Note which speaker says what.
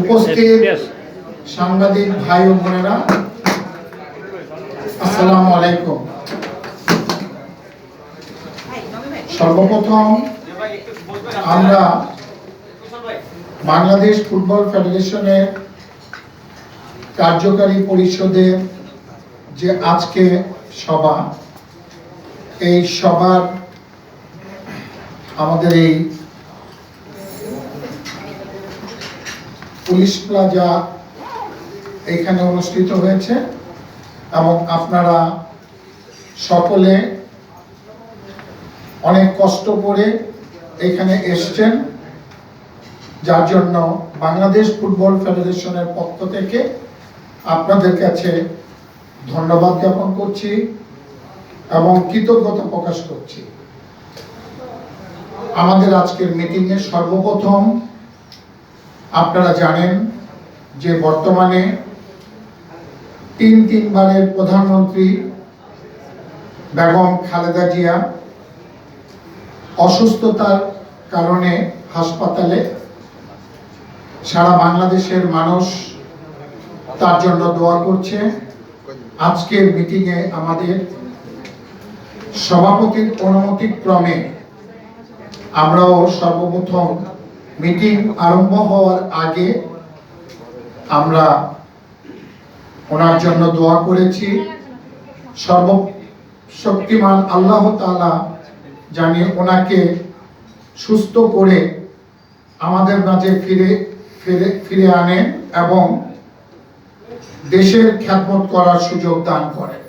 Speaker 1: উপস্থিত সাংবাদিক ভাই ও বোনেরা আসসালামু আলাইকুম। সর্বপ্রথম আমরা বাংলাদেশ ফুটবল ফেডারেশনের কার্যকারী পরিষদের যে আজকে সভা এই সভার আমাদের এই পুলিশ প্লাজা এখানে অনুষ্ঠিত হয়েছে এবং আপনারা সকলে অনেক কষ্ট করে এখানে এসছেন, যার জন্য বাংলাদেশ ফুটবল ফেডারেশনের পক্ষ থেকে আপনাদের কাছে ধন্যবাদ জ্ঞাপন করছি এবং কৃতজ্ঞতা প্রকাশ করছি। আমাদের আজকের মিটিংয়ে সর্বপ্রথম আপনারা জানেন যে বর্তমানে তিন তিনবারের প্রধানমন্ত্রী বেগম খালেদা জিয়া অসুস্থতার কারণে হাসপাতালে সারা বাংলাদেশের মানুষ তার জন্য দোয়া করছে। আজকের মিটিংয়ে আমাদের সভাপতির অনুমতিক্রমে আমরাও সর্বপ্রথম মিটিং আরম্ভ হওয়ার আগে আমরা ওনার জন্য দোয়া করেছি। সর্বশক্তিমান আল্লাহ তাআলা জানি ওনাকে সুস্থ করে আমাদের মাঝে ফিরে ফিরে ফিরে আনেন এবং দেশের খ্যাতমত করার সুযোগ দান করেন।